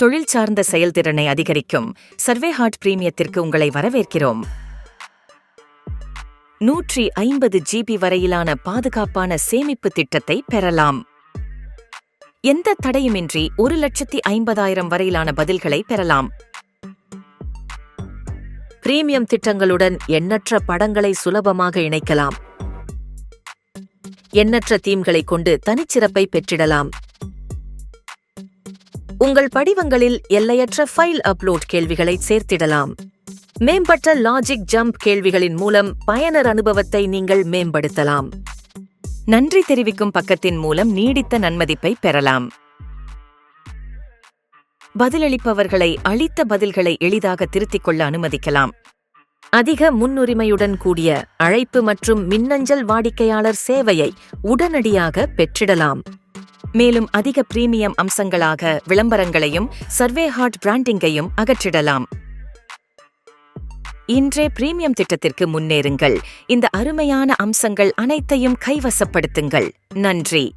தொழில் சார்ந்த செயல்திறனை அதிகரிக்கும். சர்வே ஹார்ட் பிரீமியத்திற்கு உங்களை வரவேற்கிறோம். நூற்றி ஐம்பது ஜிபி வரையிலான பாதுகாப்பான சேமிப்பு திட்டத்தை பெறலாம். எந்த தடையுமின்றி ஒரு லட்சத்தி ஐம்பதாயிரம் வரையிலான பதில்களை பெறலாம். பிரீமியம் திட்டங்களுடன் எண்ணற்ற படங்களை சுலபமாக இணைக்கலாம். எண்ணற்ற தீம்களை கொண்டு தனிச்சிறப்பை பெற்றிடலாம். உங்கள் படிவங்களில் எல்லையற்ற ஃபைல் அப்லோட் கேள்விகளை சேர்த்திடலாம். மேம்பட்ட லாஜிக் ஜம்ப் கேள்விகளின் மூலம் பயனர் அனுபவத்தை நீங்கள் மேம்படுத்தலாம். நன்றி தெரிவிக்கும் பக்கத்தின் மூலம் நீடித்த நன்மதிப்பை பெறலாம். பதிலளிப்பவர்களை அளித்த பதில்களை எளிதாக திருத்திக் கொள்ள அனுமதிக்கலாம். அதிக முன்னுரிமையுடன் கூடிய அழைப்பு மற்றும் மின்னஞ்சல் வாடிக்கையாளர் சேவையை உடனடியாக பெற்றிடலாம். மேலும் அதிக பிரீமியம் அம்சங்களாக விளம்பரங்களையும் சர்வே ஹார்ட் பிராண்டிங்கையும் அகற்றிடலாம். இன்றே பிரீமியம் திட்டத்திற்கு முன்னேறுங்கள். இந்த அருமையான அம்சங்கள் அனைத்தையும் கைவசப்படுத்துங்கள். நன்றி.